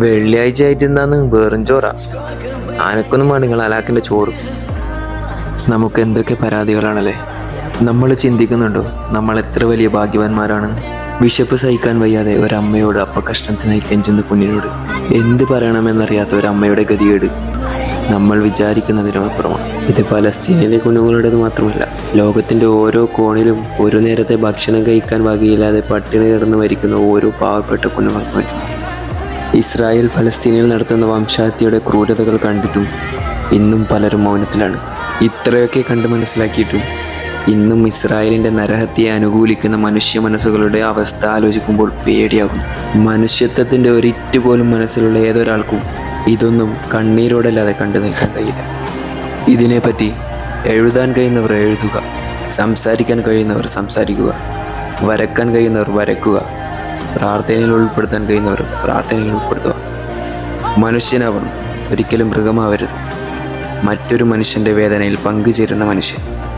വെള്ളിയാഴ്ച ആയിട്ട് എന്താന്ന് വേറും ചോറാ. ആനക്കൊന്നും വേണം നിങ്ങൾ അലാക്കിന്റെ ചോറ്. നമുക്ക് എന്തൊക്കെ പരാതികളാണല്ലേ? നമ്മൾ ചിന്തിക്കുന്നുണ്ടോ? നമ്മൾ എത്ര വലിയ ഭാഗ്യവാന്മാരാണ്? വിശപ്പ് സഹിക്കാൻ വയ്യാതെ ഒരമ്മയോട് അപ്പ കഷ്ണത്തിനായി കെഞ്ചുന്ന കുഞ്ഞിനോട് എന്ത് പറയണമെന്നറിയാത്ത ഒരമ്മയുടെ ഗതികേട്? നമ്മൾ വിചാരിക്കുന്നതിനും അപ്പുറമാണ്. ഇത് ഫലസ്തീനിലെ കുഞ്ഞുങ്ങളുടേത് മാത്രമല്ല ലോകത്തിന്റെ ഓരോ കോണിലും ഒരു നേരത്തെ ഭക്ഷണം കഴിക്കാൻ വകയില്ലാതെ പട്ടിണി കിടന്ന് മരിക്കുന്ന ഓരോ പാവപ്പെട്ട കുഞ്ഞുങ്ങൾക്കും വേണ്ടി ഇസ്രായേൽ ഫലസ്തീനിൽ നടത്തുന്ന വംശഹത്യയുടെ ക്രൂരതകൾ കണ്ടിട്ടും ഇന്നും പലരും മൗനത്തിലാണ്. ഇത്രയൊക്കെ കണ്ട് മനസ്സിലാക്കിയിട്ടും ഇന്നും ഇസ്രായേലിന്റെ നരഹത്യയെ അനുകൂലിക്കുന്ന മനുഷ്യ മനസ്സുകളുടെ അവസ്ഥ ആലോചിക്കുമ്പോൾ പേടിയാകുന്നു. മനുഷ്യത്വത്തിന്റെ ഒരിറ്റ് പോലും മനസ്സിലുള്ള ഏതൊരാൾക്കും ഇതൊന്നും കണ്ണീരോടല്ലാതെ കണ്ടു നിൽക്കാൻ കഴിയില്ല. ഇതിനെപ്പറ്റി എഴുതാൻ കഴിയുന്നവർ എഴുതുക സംസാരിക്കാൻ കഴിയുന്നവർ സംസാരിക്കുക വരക്കാൻ കഴിയുന്നവർ വരക്കുക പ്രാർത്ഥനയിൽ ഉൾപ്പെടുത്താൻ കഴിയുന്നവർ പ്രാർത്ഥനയിൽ ഉൾപ്പെടുത്തുക. മനുഷ്യനാവണം. ഒരിക്കലും മൃഗമാവരുത്. മറ്റൊരു മനുഷ്യന്റെ വേദനയിൽ പങ്കുചേരുന്ന മനുഷ്യൻ.